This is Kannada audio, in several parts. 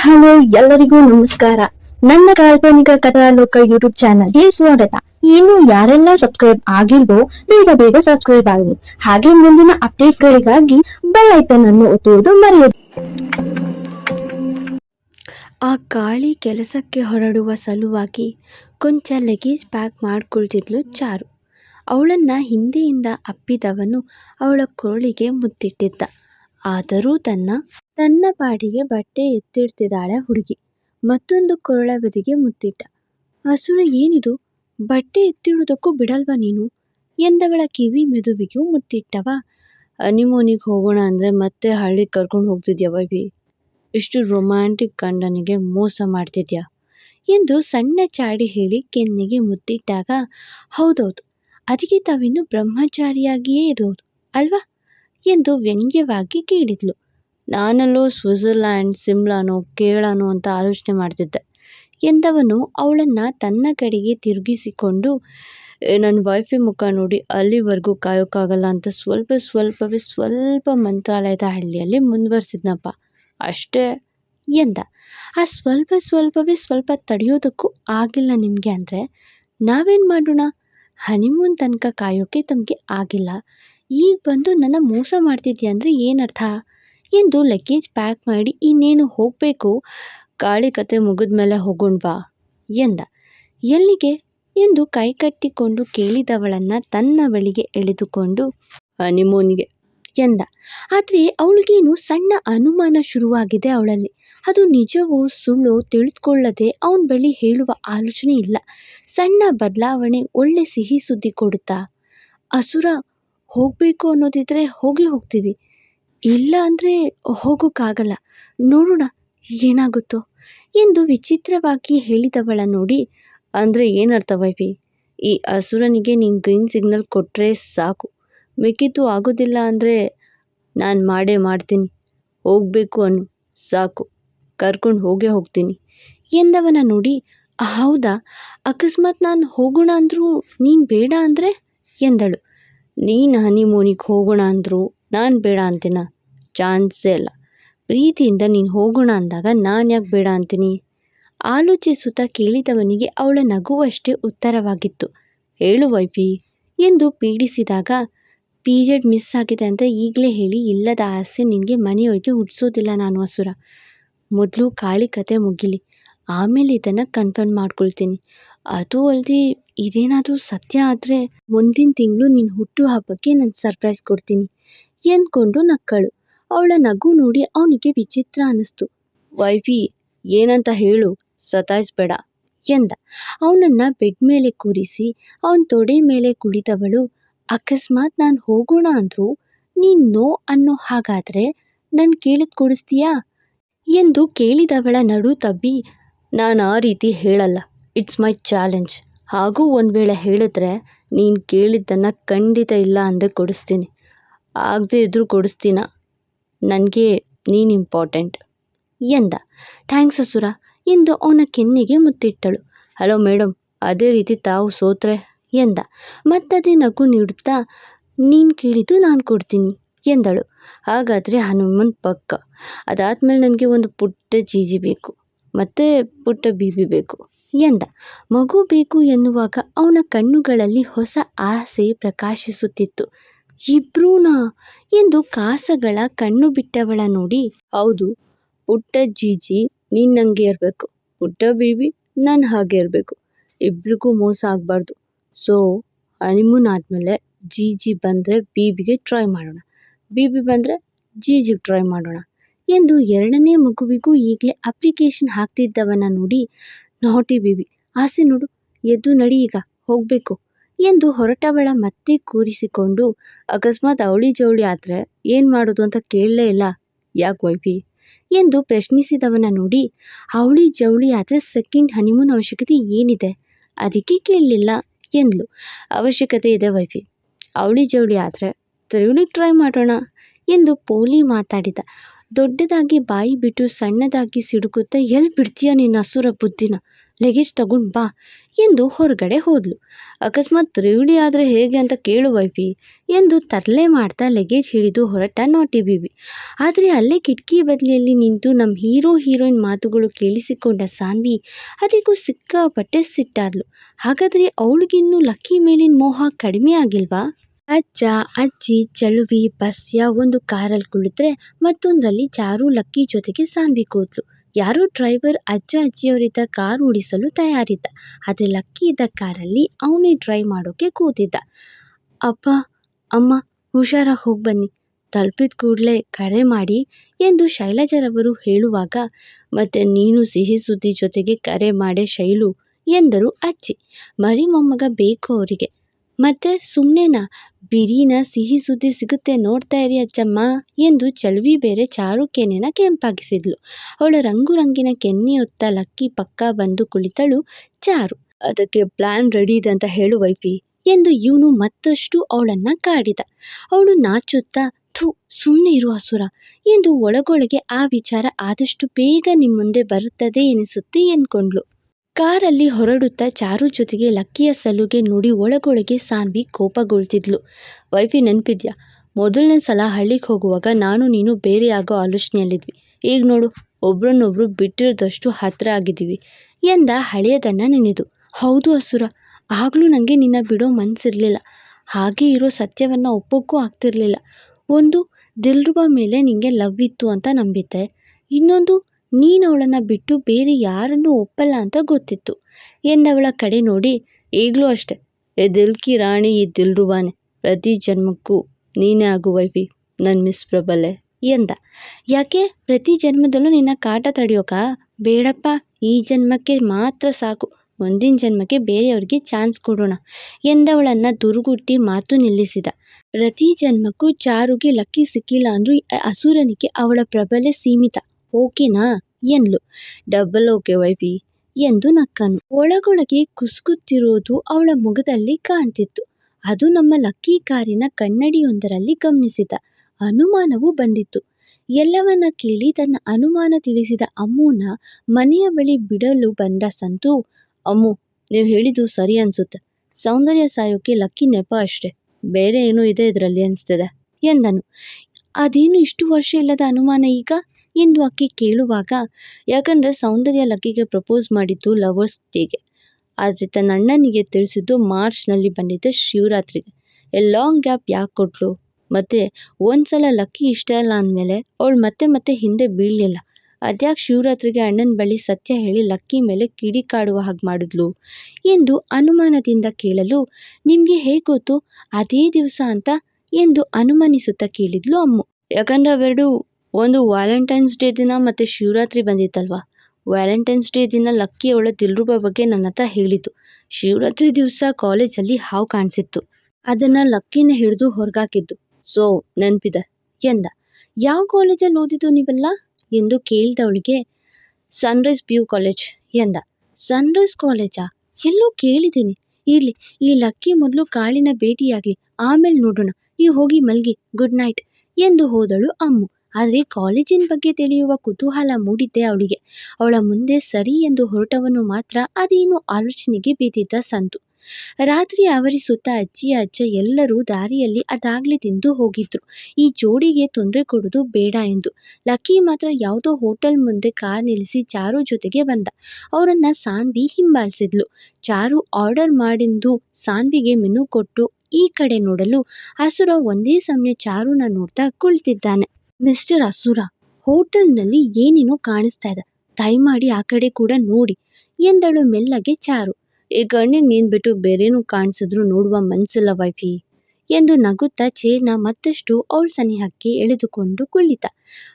ಹಲೋ, ಎಲ್ಲರಿಗೂ ನಮಸ್ಕಾರ. ನನ್ನ ಕಾಲ್ಪನಿಕ ಕಥಾಲೋಕ ಯೂಟ್ಯೂಬ್ ಚಾನಲ್ಗೆ ಸ್ವಾಗತ. ಇನ್ನು ಯಾರೆಲ್ಲ ಸಬ್ಸ್ಕ್ರೈಬ್ ಆಗಿಲ್ವೋ, ಬೇಗ ಬೇಗ ಸಬ್ಸ್ಕ್ರೈಬ್ ಆಗಿ ಹಾಗೆ ಮುಂದಿನ ಅಪ್ಡೇಟ್ ಗಳಿಗಾಗಿ ಬೆಲ್ ಐಕನ್ ಅನ್ನು ಒತ್ತುವುದು ಮರೆಯದು. ಆ ಕಾಳಿ ಕೆಲಸಕ್ಕೆ ಹೊರಡುವ ಸಲುವಾಗಿ ಕೊಂಚ ಲಗೇಜ್ ಪ್ಯಾಕ್ ಮಾಡ್ಕೊಳ್ತಿದ್ಲು ಚಾರು. ಅವಳನ್ನ ಹಿಂದೆಯಿಂದ ಅಪ್ಪಿದವನು ಅವಳ ಕೊರಳಿಗೆ ಮುತ್ತಿಟ್ಟಿದ್ದ. ಆದರೂ ತನ್ನ ತನ್ನ ಪಾಡಿಗೆ ಬಟ್ಟೆ ಎತ್ತಿಡ್ತಿದ್ದಾಳೆ ಹುಡುಗಿ. ಮತ್ತೊಂದು ಕೊರಳ ಬದಿಗೆ ಮುತ್ತಿಟ್ಟ. ಹಸುರ, ಏನಿದು? ಬಟ್ಟೆ ಎತ್ತಿಡುವುದಕ್ಕೂ ಬಿಡಲ್ವಾ ನೀನು? ಎಂದವಳ ಕಿವಿ ಮೆದುವಿಗೂ ಮುತ್ತಿಟ್ಟವ. ಹನಿಮೂನಿಗೆ ಹೋಗೋಣ ಅಂದರೆ ಮತ್ತೆ ಹಳ್ಳಿಗೆ ಕರ್ಕೊಂಡು ಹೋಗ್ತಿದ್ಯಾ ಬೈಬಿ? ಇಷ್ಟು ರೊಮ್ಯಾಂಟಿಕ್ ಗಂಡನಿಗೆ ಮೋಸ ಮಾಡ್ತಿದ್ಯಾ? ಎಂದು ಸಣ್ಣ ಚಾಡಿ ಹೇಳಿ ಕೆನ್ನಿಗೆ ಮುತ್ತಿಟ್ಟಾಗ, ಹೌದೌದು, ಅದಕ್ಕೆ ತಾವಿನ್ನು ಬ್ರಹ್ಮಚಾರಿಯಾಗಿಯೇ ಇರೋದು ಅಲ್ವಾ? ಎಂದು ವ್ಯಂಗ್ಯವಾಗಿ ಕೇಳಿದ್ಲು. ನಾನಲ್ಲೂ ಸ್ವಿಟ್ಜರ್ಲ್ಯಾಂಡ್, ಸಿಮ್ಲಾನೋ, ಕೇರಳನೋ ಅಂತ ಆಲೋಚನೆ ಮಾಡ್ತಿದ್ದೆ ಎಂದವನು ಅವಳನ್ನು ತನ್ನ ಕಡೆಗೆ ತಿರುಗಿಸಿಕೊಂಡು ನನ್ನ ವೈಫಿ ಮುಖ ನೋಡಿ ಅಲ್ಲಿವರೆಗೂ ಕಾಯೋಕ್ಕಾಗಲ್ಲ ಅಂತ ಸ್ವಲ್ಪ ಸ್ವಲ್ಪವೇ ಸ್ವಲ್ಪ ಮಂತ್ರಾಲಯದ ಹಳ್ಳಿಯಲ್ಲಿ ಮುಂದುವರಿಸಿದ್ನಪ್ಪ. ಅಷ್ಟೇ ಎಂದ. ಆ ಸ್ವಲ್ಪ ಸ್ವಲ್ಪವೇ ಸ್ವಲ್ಪ ತಡೆಯೋದಕ್ಕೂ ಆಗಿಲ್ಲ ನಿಮಗೆ ಅಂದರೆ ನಾವೇನು ಮಾಡೋಣ? ಹನಿಮೂನ್ ತನಕ ಕಾಯೋಕ್ಕೆ ತಮಗೆ ಆಗಿಲ್ಲ. ಈಗ ಬಂದು ನನ್ನ ಮೋಸ ಮಾಡ್ತಿದ್ದೀಯ ಅಂದರೆ ಏನರ್ಥ ಎಂದು ಲಗೇಜ್ ಪ್ಯಾಕ್ ಮಾಡಿ ಇನ್ನೇನು ಹೋಗಬೇಕು? ಗಾಳಿ ಕತೆ ಮುಗಿದ ಮೇಲೆ ಹೋಗೋಣ ಬಾ, ಎಂದ. ಎಲ್ಲಿಗೆ? ಎಂದು ಕೈ ಕಟ್ಟಿಕೊಂಡು ಕೇಳಿದವಳನ್ನು ತನ್ನ ಬಳಿಗೆ ಎಳೆದುಕೊಂಡು ಹನಿಮೂನ್ಗೆ ಎಂದ. ಆದರೆ ಅವಳಿಗೇನು ಸಣ್ಣ ಅನುಮಾನ ಶುರುವಾಗಿದೆ ಅವಳಲ್ಲಿ. ಅದು ನಿಜವೋ ಸುಳ್ಳು ತಿಳಿದುಕೊಳ್ಳದೆ ಅವನ ಬಳಿ ಹೇಳುವ ಆಲೋಚನೆ ಇಲ್ಲ. ಸಣ್ಣ ಬದಲಾವಣೆ ಒಳ್ಳೆ ಸಿಹಿ ಸುದ್ದಿ ಕೊಡುತ್ತಾ, ಅಸುರ ಹೋಗಬೇಕು ಅನ್ನೋದಿದ್ರೆ ಹೋಗಿ ಹೋಗ್ತೀವಿ. ಇಲ್ಲ ಅಂದರೆ ಹೋಗೋಕ್ಕಾಗಲ್ಲ. ನೋಡೋಣ, ಏನಾಗುತ್ತೋ. ಎಂದು ವಿಚಿತ್ರವಾಗಿ ಹೇಳಿದವಳ ನೋಡಿ, ಅಂದರೆ ಏನರ್ಥ ವೈಫಿ, ಈ ಅಸುರನಿಗೆ ನೀನು ಗ್ರೀನ್ ಸಿಗ್ನಲ್ ಕೊಟ್ಟರೆ ಸಾಕು. ಮಿಕ್ಕಿದ್ದು ಆಗೋದಿಲ್ಲ ಅಂದರೆ ನಾನು ಮಾಡೇ ಮಾಡ್ತೀನಿ. ಹೋಗಬೇಕು ಅನ್ನು, ಸಾಕು. ಕರ್ಕೊಂಡು ಹೋಗೇ ಹೋಗ್ತೀನಿ. ಎಂದವನ ನೋಡಿ, ಹೌದಾ, ಅಕಸ್ಮಾತ್ ನಾನು ಹೋಗೋಣ ಅಂದರೂ ನೀನು ಬೇಡ ಅಂದರೆ ಎಂದಳು. ನೀನು ಹನಿಮೂನಿಗೆ ಹೋಗೋಣ ಅಂದರು ನಾನು ಬೇಡ ಅಂತೀನ? ಚಾನ್ಸೇ ಇಲ್ಲ. ಪ್ರೀತಿಯಿಂದ ನೀನು ಹೋಗೋಣ ಅಂದಾಗ ನಾನು ಯಾಕೆ ಬೇಡ ಅಂತೀನಿ? ಆಲೋಚಿಸುತ್ತಾ ಕೇಳಿದವನಿಗೆ ಅವಳ ನಗುವಷ್ಟೇ ಉತ್ತರವಾಗಿತ್ತು. ಹೇಳು ವೈಪಿ ಎಂದು ಪೀಡಿಸಿದಾಗ ಪೀರಿಯಡ್ ಮಿಸ್ ಆಗಿದೆ ಅಂತ ಈಗಲೇ ಹೇಳಿ ಇಲ್ಲದ ಆಸೆ ನಿನಗೆ ಮನೆಯೊಳಗೆ ಹುಟ್ಟಿಸೋದಿಲ್ಲ ನಾನು ಅಸುರ. ಮೊದಲು ಕಾಳಿ ಕತೆ ಮುಗಿಲಿ. ಆಮೇಲೆ ಇದನ್ನು ಕನ್ಫರ್ಮ್ ಮಾಡ್ಕೊಳ್ತೀನಿ. ಅದು ಅಲ್ಲದೆ ಇದೇನಾದರೂ ಸತ್ಯ ಆದರೆ ಮುಂದಿನ ತಿಂಗಳು ನಿನ್ನ ಹುಟ್ಟು ಹಬ್ಬಕ್ಕೆ ನಾನು ಸರ್ಪ್ರೈಸ್ ಕೊಡ್ತೀನಿ ಎಂದ್ಕೊಂಡು ನಕ್ಕಳು. ಅವಳ ನಗು ನೋಡಿ ಅವನಿಗೆ ವಿಚಿತ್ರ ಅನ್ನಿಸ್ತು ವೈಫಿ, ಏನಂತ ಹೇಳು ಸತಾಯಿಸ್ಬೇಡ ಎಂದ. ಅವನನ್ನು ಬೆಡ್ ಮೇಲೆ ಕೂರಿಸಿ, ಅವನ ತೊಡೆ ಮೇಲೆ ಕುಳಿತವಳು, ಅಕಸ್ಮಾತ್ ನಾನು ಹೋಗೋಣ ಅಂದರೂ, ನೀನು ನೋ ಅನ್ನೋ ಹಾಗಾದರೆ ನಾನು ಕೇಳಿದ್ ಕೊಡಿಸ್ತೀಯಾ? ಎಂದು ಕೇಳಿದವಳ ನಡು ತಬ್ಬಿ ನಾನು ಆ ರೀತಿ ಹೇಳಲ್ಲ. ಇಟ್ಸ್ ಮೈ ಚಾಲೆಂಜ್ ಹಾಗೂ ಒಂದು ವೇಳೆ ಹೇಳಿದ್ರೆ ನೀನು ಕೇಳಿದ್ದನ್ನು ಖಂಡಿತ ಇಲ್ಲ ಅಂದೆ ಕೊಡಿಸ್ತೀನಿ. ಆಗದೇ ಇದ್ದರೂ ಕೊಡಿಸ್ತೀನ. ನನಗೆ ನೀನು ಇಂಪಾರ್ಟೆಂಟ್ ಎಂದ. ಥ್ಯಾಂಕ್ಸ್ ಅಸುರ. ಎಂದು ಅವನ ಕೆನ್ನೆಗೆ ಮುತ್ತಿಟ್ಟಳು. ಹಲೋ ಮೇಡಮ್ ಅದೇ ರೀತಿ ತಾವು ಸೋತ್ರೆ ಎಂದ. ಮತ್ತದೇ ನಗು ನೀಡುತ್ತಾ, ನೀನು ಕೇಳಿದ್ದು ನಾನು ಕೊಡ್ತೀನಿ ಎಂದಳು. ಹಾಗಾದರೆ ಹನುಮಂತ್ ಪಕ್ಕ. ಅದಾದಮೇಲೆ ನನಗೆ ಒಂದು ಪುಟ್ಟ ಜೀಜಿ ಬೇಕು. ಮತ್ತು ಪುಟ್ಟ ಬೀಬಿ ಬೇಕು. ಎಂದ, ಮಗು ಬೇಕು ಎನ್ನುವಾಗ ಅವನ ಕಣ್ಣುಗಳಲ್ಲಿ ಹೊಸ ಆಸೆ ಪ್ರಕಾಶಿಸುತ್ತಿತ್ತು. ಇಬ್ರೂನಾ ಎಂದು ಕಾಸಗಳ ಕಣ್ಣು ಬಿಟ್ಟವಳ ನೋಡಿ, ಹೌದು, ಪುಟ್ಟ ಜೀಜಿ ನೀನು ನನಗೆ ಇರಬೇಕು. ಪುಟ್ಟ ಬೀಬಿ ನಾನು ಹಾಗೆ ಇರಬೇಕು. ಇಬ್ರಿಗೂ ಮೋಸ ಆಗಬಾರ್ದು. ಸೊ ಹನಿಮೂನ್ ಆದಮೇಲೆ ಜೀಜಿ ಬಂದರೆ ಬೀಬಿಗೆ ಟ್ರೈ ಮಾಡೋಣ. ಬೀಬಿ ಬಂದರೆ ಜೀಜಿಗೆ ಟ್ರೈ ಮಾಡೋಣ. ಎಂದು ಎರಡನೇ ಮಗುವಿಗೂ ಈಗಲೇ ಅಪ್ಲಿಕೇಶನ್ ಹಾಕ್ತಿದ್ದವನ ನೋಡಿ, ನಾಟಿ ಬಿವಿ, ಆಸೆ ನೋಡು, ಎದ್ದು ನಡಿ ಈಗ, ಹೋಗಬೇಕು ಎಂದು ಹೊರಟವಳ ಮತ್ತೆ ಕೂರಿಸಿಕೊಂಡು, ಅಕಸ್ಮಾತ್ ಅವಳಿ ಜವಳಿ ಆದರೆ ಏನು ಮಾಡೋದು ಅಂತ ಕೇಳಲೇ ಇಲ್ಲ, ಯಾಕೆ ವೈಫಿ? ಎಂದು ಪ್ರಶ್ನಿಸಿದವನ ನೋಡಿ, ಅವಳಿ ಜವಳಿ ಆದರೆ ಸೆಕೆಂಡ್ ಹನಿಮೂನ್ ಅವಶ್ಯಕತೆ ಏನಿದೆ? ಅದಕ್ಕೆ ಕೇಳಲಿಲ್ಲ, ಎಂದ್ಲು. ಅವಶ್ಯಕತೆ ಇದೆ ವೈಫಿ, ಅವಳಿ ಜವಳಿ ಆದರೆ ತಿರುಳಿಗೆ ಟ್ರೈ ಮಾಡೋಣ, ಎಂದು ಪೋಲಿ ಮಾತಾಡಿದ. ದೊಡ್ಡದಾಗಿ ಬಾಯಿ ಬಿಟ್ಟು ಸಣ್ಣದಾಗಿ ಸಿಡುಕುತ್ತಾ ಎಲ್ಲಿ ಬಿಡ್ತೀಯ ನಿನ್ನ ಹಸುರ ಬುದ್ಧಿನ? ಲಗೇಜ್ ತಗೊಂಡು ಬಾ ಎಂದು ಹೊರಗಡೆ ಹೋದ್ಲು. ಅಕಸ್ಮಾತ್ ರೇವಡಿ ಆದರೆ ಹೇಗೆ ಅಂತ ಕೇಳು ವೈಫಿ ಎಂದು ತರಲೆ ಮಾಡ್ತಾ ಲಗೇಜ್ ಹಿಡಿದು ಹೊರಟ ನಾಟಿ ಬೀಬಿ ಆದರೆ ಅಲ್ಲೇ ಕಿಟಕಿ ಬದಲಿಯಲ್ಲಿ ನಿಂತು ನಮ್ಮ ಹೀರೋ, ಹೀರೋಯಿನ್ ಮಾತುಗಳು ಕೇಳಿಸಿಕೊಂಡ ಸಾನ್ವಿ ಅದಕ್ಕೂ ಸಿಕ್ಕಾಪಟ್ಟೆ ಸಿಟ್ಟಾದ್ಲು. ಹಾಗಾದರೆ ಅವಳಿಗಿನ್ನೂ ಲಕ್ಕಿ ಮೇಲಿನ ಮೋಹ ಕಡಿಮೆ ಆಗಿಲ್ವಾ? ಅಜ್ಜ, ಅಜ್ಜಿ, ಚಲುವಿ ಬಸ್ಯ ಒಂದು ಕಾರಲ್ಲಿ ಕುಳಿತರೆ ಮತ್ತೊಂದರಲ್ಲಿ ಚಾರು, ಲಕ್ಕಿ ಜೊತೆಗೆ ಸಾನ್ವಿ ಕೂತ್ಲು ಯಾರೋ ಡ್ರೈವರ್ ಅಜ್ಜ, ಅಜ್ಜಿಯವರಿದ್ದ ಕಾರ್ ಓಡಿಸಲು ತಯಾರಿದ್ದ. ಆದರೆ ಲಕ್ಕಿ ಇದ್ದ ಕಾರಲ್ಲಿ ಅವನೇ ಡ್ರೈವ್ ಮಾಡೋಕೆ ಕೂತಿದ್ದ. ಅಪ್ಪ, ಅಮ್ಮ ಹುಷಾರಾಗಿ ಹೋಗಿ ಬನ್ನಿ. ತಲುಪಿದ ಕೂಡಲೇ ಕರೆ ಮಾಡಿ ಎಂದು ಶೈಲಜರವರು ಹೇಳುವಾಗ, ಮತ್ತೆ ನೀನು ಸಿಹಿ ಸುದ್ದಿ ಜೊತೆಗೆ ಕರೆ ಮಾಡೆ ಶೈಲು ಎಂದರು ಅಜ್ಜಿ. ಮರಿ ಮೊಮ್ಮಗ ಬೇಕು ಅವರಿಗೆ. ಮತ್ತೆ ಸುಮ್ಮನೆನಾ ಬಿರಿನ ಸಿಹಿ ಸುದ್ದಿ ಸಿಗುತ್ತೆ ನೋಡ್ತಾ ಇರಿ ಅಜ್ಜಮ್ಮ ಎಂದು ಚಲುವಿ ಬೇರೆ ಚಾರು ಕೆನೆನ ಕೆಂಪಾಗಿಸಿದ್ಲು. ಅವಳ ರಂಗು ರಂಗಿನ ಕೆನ್ನೆಯೊತ್ತ ಲಕ್ಕಿ ಪಕ್ಕ ಬಂದು ಕುಳಿತಳು ಚಾರು. ಅದಕ್ಕೆ ಪ್ಲಾನ್ ರೆಡಿ ಇದೆ ಅಂತ ಹೇಳು ವೈಫಿ ಎಂದು ಇವನು ಮತ್ತಷ್ಟು ಅವಳನ್ನ ಕಾಡಿದ. ಅವಳು ನಾಚುತ್ತಾ, ಥು ಸುಮ್ಮನೆ ಇರು ಅಸುರ ಎಂದು ಒಳಗೊಳಗೆ ಆ ವಿಚಾರ ಆದಷ್ಟು ಬೇಗ ನಿಮ್ಮ ಮುಂದೆ ಬರುತ್ತದೆ ಎನಿಸುತ್ತೆ ಎಂದ್ಕೊಂಡ್ಳು. ಕಾರಲ್ಲಿ ಹೊರಡುತ್ತಾ ಚಾರು ಜೊತೆಗೆ ಲಕ್ಕಿಯ ಸಲುಗೆ ನೋಡಿ ಒಳಗೊಳಗೆ ಸಾನ್ವಿ ಕೋಪಗೊಳ್ತಿದ್ಲು. ವೈಫಿ, ನೆನಪಿದ್ಯಾ? ಮೊದಲನೇ ಸಲ ಹಳ್ಳಿಗೆ ಹೋಗುವಾಗ ನಾನು ನೀನು ಬೇರೆ ಆಗೋ ಆಲೋಚನೆಯಲ್ಲಿದ್ವಿ. ಈಗ ನೋಡು, ಒಬ್ರನ್ನೊಬ್ರು ಬಿಟ್ಟಿರೋದಷ್ಟು ಹತ್ತಿರ ಆಗಿದ್ದೀವಿ ಎಂದ ಹಳೆಯದನ್ನು ನೆನೆದು. ಹೌದು ಅಸುರ, ಆಗಲೂ ನನಗೆ ನಿನ್ನ ಬಿಡೋ ಮನಸ್ಸಿರಲಿಲ್ಲ ಹಾಗೆ ಇರೋ ಸತ್ಯವನ್ನು ಒಪ್ಪೋಕ್ಕೂ ಆಗ್ತಿರಲಿಲ್ಲ. ಒಂದು, ದಿಲ್ರುಬ ಮೇಲೆ ನಿನಗೆ ಲವ್ ಇತ್ತು ಅಂತ ನಂಬಿದ್ದೆ. ಇನ್ನೊಂದು ನೀನು ಅವಳನ್ನು ಬಿಟ್ಟು ಬೇರೆ ಯಾರನ್ನೂ ಒಪ್ಪಲ್ಲ ಅಂತ ಗೊತ್ತಿತ್ತು. ಎಂದವಳ ಕಡೆ ನೋಡಿ, ಈಗಲೂ ಅಷ್ಟೆ. ಎ ದಿಲ್ಕಿ ರಾಣಿ, ಈ ದಿಲ್ರುಬಾನೆ ಪ್ರತಿ ಜನ್ಮಕ್ಕೂ ನೀನೇ ಆಗುವೈವಿ ನನ್ನ ಮಿಸ್ ಪ್ರಬಲೆ ಎಂದ. ಯಾಕೆ? ಪ್ರತಿ ಜನ್ಮದಲ್ಲೂ ನಿನ್ನ ಕಾಟ ತಡೆಯೋಕ? ಬೇಡಪ್ಪ, ಈ ಜನ್ಮಕ್ಕೆ ಮಾತ್ರ ಸಾಕು. ಮುಂದಿನ ಜನ್ಮಕ್ಕೆ ಬೇರೆಯವ್ರಿಗೆ ಚಾನ್ಸ್ ಕೊಡೋಣ, ಎಂದವಳನ್ನು ದುರುಗುಟ್ಟಿ ಮಾತು ನಿಲ್ಲಿಸಿದ. ಪ್ರತಿ ಜನ್ಮಕ್ಕೂ ಚಾರುಗೆ ಲಕ್ಕಿ ಸಿಕ್ಕಿಲ್ಲ ಅಂದರೂ ಅಸುರನಿಗೆ ಅವಳ ಪ್ರಬಲೆ ಸೀಮಿತ. ಓಕೆನಾ ಎನ್ಲು. ಡಬಲ್ ಓಕೆ ವೈಫಿ ಎಂದು ನಕ್ಕನು. ಒಳಗೊಳಗೆ ಕುಸುಕುತ್ತಿರೋದು ಅವಳ ಮುಖದಲ್ಲಿ ಕಾಣ್ತಿತ್ತು. ಅದು ನಮ್ಮ ಲಕ್ಕಿ ಕಾರಿನ ಕನ್ನಡಿಯೊಂದರಲ್ಲಿ ಗಮನಿಸಿದ ಅನುಮಾನವು ಬಂದಿತ್ತು. ಎಲ್ಲವನ್ನ ಕೇಳಿ ತನ್ನ ಅನುಮಾನ ತಿಳಿಸಿದ ಅಮ್ಮುನ ಮನೆಯ ಬಳಿ ಬಿಡಲು ಬಂದ ಸಂತು, ಅಮ್ಮು, ನೀವು ಹೇಳಿದ್ದು ಸರಿ ಅನ್ಸುತ್ತೆ. ಸೌಂದರ್ಯ ಸಾಯೋಕೆ ಲಕ್ಕಿ ನೆಪ ಅಷ್ಟೆ. ಬೇರೆ ಏನೂ ಇದೆ ಇದರಲ್ಲಿ ಅನಿಸ್ತದೆ ಎಂದನು. ಅದೇನು ಇಷ್ಟು ವರ್ಷ ಇಲ್ಲದ ಅನುಮಾನ ಈಗ? ಎಂದು ಅಕ್ಕಿ ಕೇಳುವಾಗ, ಯಾಕಂದರೆ ಸೌಂದರ್ಯ ಲಕ್ಕಿಗೆ ಪ್ರಪೋಸ್ ಮಾಡಿದ್ದು ಲವರ್ಸ್ ಡೇಗೆ. ಆದರೆ ತನ್ನ ಅಣ್ಣನಿಗೆ ತಿಳಿಸಿದ್ದು ಮಾರ್ಚ್ನಲ್ಲಿ ಬಂದಿದ್ದ ಶಿವರಾತ್ರಿಗೆ. ಎ ಲಾಂಗ್ ಗ್ಯಾಪ್ ಯಾಕೆ ಕೊಟ್ಟಳು ಮತ್ತು ಒಂದ್ಸಲ ಲಕ್ಕಿ ಇಷ್ಟ ಇಲ್ಲ ಅಂದಮೇಲೆ ಅವಳು ಮತ್ತೆ ಮತ್ತೆ ಹಿಂದೆ ಬೀಳಲಿಲ್ಲ. ಅದ್ಯಾಕೆ ಶಿವರಾತ್ರಿಗೆ ಅಣ್ಣನ ಬಳಿ ಸತ್ಯ ಹೇಳಿ ಲಕ್ಕಿ ಮೇಲೆ ಕಿಡಿಕಾಡುವ ಹಾಗೆ ಮಾಡಿದ್ಲು? ಎಂದು ಅನುಮಾನದಿಂದ ಕೇಳಲು, ನಿಮಗೆ ಹೇಗೆ ಗೊತ್ತು? ಅದೇ ದಿವಸ ಅಂತ? ಎಂದು ಅನುಮಾನಿಸುತ್ತಾ ಕೇಳಿದ್ಲು ಅಮ್ಮು. ಯಾಕಂದ್ರೆ ಅವೆರಡು ಒಂದು ವ್ಯಾಲೆಂಟೈನ್ಸ್ ಡೇ ದಿನ ಮತ್ತು ಶಿವರಾತ್ರಿ ಬಂದಿತ್ತಲ್ವ? ವ್ಯಾಲೆಂಟೈನ್ಸ್ ಡೇ ದಿನ ಲಕ್ಕಿ ಅವಳ ದಿಲ್ರುಬ ಬಗ್ಗೆ ನನ್ನ ಹತ್ರ ಹೇಳಿತು ಶಿವರಾತ್ರಿ ದಿವಸ ಕಾಲೇಜಲ್ಲಿ ಹಾವು ಕಾಣಿಸಿತ್ತು. ಅದನ್ನು ಲಕ್ಕಿನ ಹಿಡಿದು ಹೊರಗಾಕಿದ್ದು. ಸೊ, ನೆನಪಿದೆ. ಎಂದ, ಯಾವ ಕಾಲೇಜಲ್ಲಿ ಓದಿದ್ದು ನೀವೆಲ್ಲ? ಎಂದು ಕೇಳಿದವಳಿಗೆ, ಸನ್ರೈಸ್ ಪಿ ಯು ಕಾಲೇಜ್ ಎಂದ, ಸನ್ರೈಸ್ ಕಾಲೇಜಾ? ಎಲ್ಲೋ ಕೇಳಿದ್ದೀನಿ. ಇರಲಿ, ಈ ಲಕ್ಕಿ ಮೊದಲು ಕಾಳಿನ ಭೇಟಿಯಾಗಲಿ ಆಮೇಲೆ ನೋಡೋಣ. ಈ ಹೋಗಿ ಮಲ್ಗಿ, ಗುಡ್ ನೈಟ್ ಎಂದು ಹೋದಳು ಅಮ್ಮು. ಆದರೆ ಕಾಲೇಜಿನ ಬಗ್ಗೆ ತಿಳಿಯುವ ಕುತೂಹಲ ಮೂಡಿದ್ದೆ ಅವಳಿಗೆ. ಅವಳ ಮುಂದೆ ಸರಿ ಎಂದು ಹೊರಟವನು ಮಾತ್ರ ಅದೇನು ಆಲೋಚನೆಗೆ ಬಿದ್ದಿದ್ದ ಸಂತು. ರಾತ್ರಿ ಆವರಿಸುತ್ತ ಅಜ್ಜಿ, ಅಜ್ಜ ಎಲ್ಲರೂ ದಾರಿಯಲ್ಲಿ ಅದಾಗ್ಲೇ ತಿಂದು ಹೋಗಿದ್ರು. ಈ ಜೋಡಿಗೆ ತೊಂದರೆ ಕೊಡೋದು ಬೇಡ ಎಂದು. ಲಕ್ಕಿ ಮಾತ್ರ ಯಾವುದೋ ಹೋಟೆಲ್ ಮುಂದೆ ಕಾರ್ ನಿಲ್ಲಿಸಿ ಚಾರು ಜೊತೆಗೆ ಬಂದ. ಅವರನ್ನ ಸಾನ್ವಿ ಹಿಂಬಾಲಿಸಿದ್ಲು. ಚಾರು ಆರ್ಡರ್ ಮಾಡಿದ್ದು ಸಾನ್ವಿಗೆ ಮೆನು ಕೊಟ್ಟು ಈ ಕಡೆ ನೋಡಲು. ಹಸುರ ಒಂದೇ ಸಮಯ ಚಾರುನ ನೋಡ್ತಾ ಕುಳಿತಿದ್ದಾನೆ. ಮಿಸ್ಟರ್ ಅಸುರ ಹೋಟೆಲ್ನಲ್ಲಿ ಏನೇನೋ ಕಾಣಿಸ್ತಾ ಇದೆ. ದಯಮಾಡಿ ಆ ಕಡೆ ಕೂಡ ನೋಡಿ, ಎಂದಳು ಮೆಲ್ಲಗೆ ಚಾರು. ಈ ಕಣ್ಣಿಗೆ ನೀನು ಬಿಟ್ಟು ಬೇರೇನು ಕಾಣಿಸಿದ್ರು ನೋಡುವ ಮನಸ್ಸಿಲ್ಲ ವೈಫಿ, ಎಂದು ನಗುತ್ತಾ ಚೇರ್ನ ಮತ್ತಷ್ಟು ಅವಳ ಸನಿಹಕ್ಕೆ ಎಳೆದುಕೊಂಡು ಕುಳಿತ.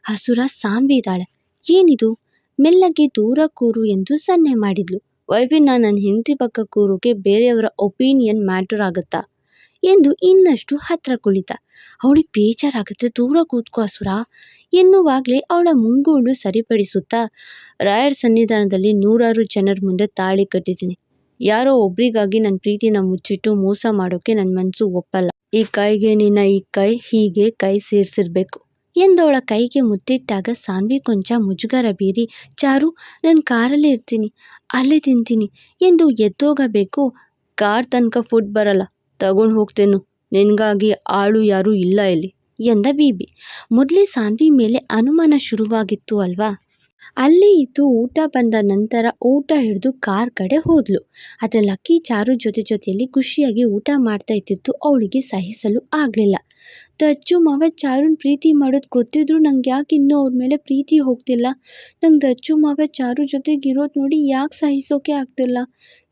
ಹಸುರ ಸಾನ್ವಿ ಇದ್ದಾಳೆ ಏನಿದು? ಮೆಲ್ಲಗೆ ದೂರ ಕೂರು ಎಂದು ಸನ್ನೆ ಮಾಡಿದ್ಲು. ವೈಫಿ ನಾನು ನನ್ನ ಹೆಂಡತಿ ಪಕ್ಕ ಕೂರೋಕೆ ಬೇರೆಯವರ ಒಪಿನಿಯನ್ ಮ್ಯಾಟರ್ ಆಗುತ್ತಾ? ಎಂದು ಇನ್ನಷ್ಟು ಹತ್ರ ಕುಳಿತ ಅವಳಿಗೆ ಬೇಜಾರಾಗುತ್ತೆ, ದೂರ ಕೂತ್ಕೋ ಅಸುರ. ಎನ್ನುವಾಗಲೇ ಅವಳ ಮುಂಗೋಡು ಸರಿಪಡಿಸುತ್ತಾ ರಾಯರ್ ಸನ್ನಿಧಾನದಲ್ಲಿ ನೂರಾರು ಜನರ ಮುಂದೆ ತಾಳಿ ಕಟ್ಟಿದ್ದೀನಿ. ಯಾರೋ ಒಬ್ಬರಿಗಾಗಿ ನನ್ನ ಪ್ರೀತಿನ ಮುಚ್ಚಿಟ್ಟು ಮೋಸ ಮಾಡೋಕೆ ನನ್ನ ಮನಸ್ಸು ಒಪ್ಪಲ್ಲ. ಈ ಕೈಗೆ ನಿನ್ನ ಈ ಕೈ ಹೀಗೆ ಕೈ ಸೇರಿಸಿರ್ಬೇಕು ಎಂದವಳ ಕೈಗೆ ಮುತ್ತಿಟ್ಟಾಗ ಸಾನ್ವಿ ಕೊಂಚ ಮುಜುಗರ ಬೀರಿ, ಚಾರು, ನಾನು ಕಾರಲ್ಲೇ ಇರ್ತೀನಿ, ಅಲ್ಲೇ ತಿಂತೀನಿ ಎಂದು ಎದ್ದೋಗಬೇಕು. ಕಾರ್ ತನಕ ಫುಡ್ ಬರಲ್ಲ. ತಗೊಂಡು ಹೋಗ್ತೇನು. ನಿನಗಾಗಿ ಆಳು ಯಾರೂ ಇಲ್ಲ ಇಲ್ಲಿ. ಎಂದ ಬೀಬಿ. ಮೊದಲೇ ಸಾನ್ವಿ ಮೇಲೆ ಅನುಮಾನ ಶುರುವಾಗಿತ್ತು ಅಲ್ವಾ? ಅಲ್ಲಿ ಇದ್ದು ಊಟ ಬಂದ ನಂತರ ಊಟ ಹಿಡಿದು ಕಾರ್ ಕಡೆ ಹೋದ್ಲು. ಆದರೆ ಲಕ್ಕಿ ಚಾರು ಜೊತೆ ಜೊತೆಯಲ್ಲಿ ಖುಷಿಯಾಗಿ ಊಟ ಮಾಡ್ತಾ ಇದ್ದಿದ್ದು ಅವಳಿಗೆ ಸಹಿಸಲು ಆಗಲಿಲ್ಲ. ದಚ್ಚು ಮಾವ ಚಾರುನ್ ಪ್ರೀತಿ ಮಾಡೋದು ಗೊತ್ತಿದ್ರು ನಂಗೆ ಯಾಕೆ ಇನ್ನೂ ಅವ್ರ ಮೇಲೆ ಪ್ರೀತಿ ಹೋಗ್ತಿಲ್ಲ? ನಂಗೆ ದಚ್ಚು ಮಾವ ಚಾರು ಜೊತೆಗೆ ಇರೋದು ನೋಡಿ ಯಾಕೆ ಸಹಿಸೋಕೆ ಆಗ್ತಿಲ್ಲ?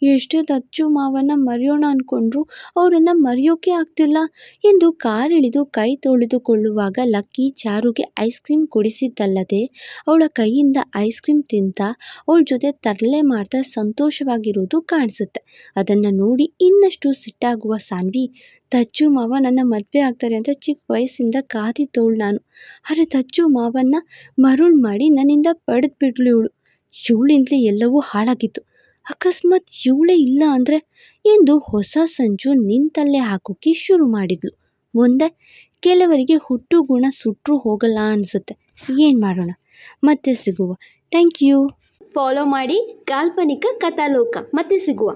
ಎಷ್ಟೇ ದಚ್ಚು ಮಾವನ್ನ ಮರೆಯೋಣ ಅಂದ್ಕೊಂಡ್ರು ಅವರನ್ನು ಮರೆಯೋಕೆ ಆಗ್ತಿಲ್ಲ. ಎಂದು ಕಾರ್ ಇಳಿದು ಕೈ ತೊಳೆದುಕೊಳ್ಳುವಾಗ ಲಕ್ಕಿ ಚಾರುಗೆ ಐಸ್ ಕ್ರೀಮ್ ಕೊಡಿಸಿದ್ದಲ್ಲದೆ ಅವಳ ಕೈಯಿಂದ ಐಸ್ ಕ್ರೀಮ್ ತಿಂತ ಅವಳ ಜೊತೆ ತರಲೆ ಮಾಡ್ತಾ ಸಂತೋಷವಾಗಿರೋದು ಕಾಣಿಸುತ್ತೆ. ಅದನ್ನು ನೋಡಿ ಇನ್ನಷ್ಟು ಸಿಟ್ಟಾಗುವ ಸಾನ್ವಿ ತಚ್ಚು ಮಾವ ನನ್ನ ಮದುವೆ ಆಗ್ತಾರೆ ಅಂತ ಚಿಕ್ಕ ವಯಸ್ಸಿಂದ ಕಾದಿದ್ದವಳು ನಾನು. ಆದರೆ ದಚ್ಚು ಮಾವನ್ನ ಮರುಳ್ ಮಾಡಿ ನನ್ನಿಂದ ಪಡೆದು ಬಿಡ್ಲು ಇವಳು. ಇವಳಿಂದಲೇ ಎಲ್ಲವೂ ಹಾಳಾಗಿತ್ತು. ಅಕಸ್ಮಾತ್ ಇವಳೇ ಇಲ್ಲ ಅಂದರೆ ಎಂದು ಹೊಸ ಸಂಚು ನಿಂತಲ್ಲೇ ಹಾಕೋಕ್ಕೆ ಶುರು ಮಾಡಿದ್ಲು. ಮುಂದೆ ಕೆಲವರಿಗೆ ಹುಟ್ಟು ಗುಣ ಸುಟ್ಟರೂ ಹೋಗಲ್ಲ ಅನಿಸುತ್ತೆ. ಏನು ಮಾಡೋಣ? ಮತ್ತೆ ಸಿಗುವ. ಥ್ಯಾಂಕ್ ಯು ಫಾಲೋ ಮಾಡಿ ಕಾಲ್ಪನಿಕ ಕಥಾಲೋಕ. ಮತ್ತೆ ಸಿಗುವ.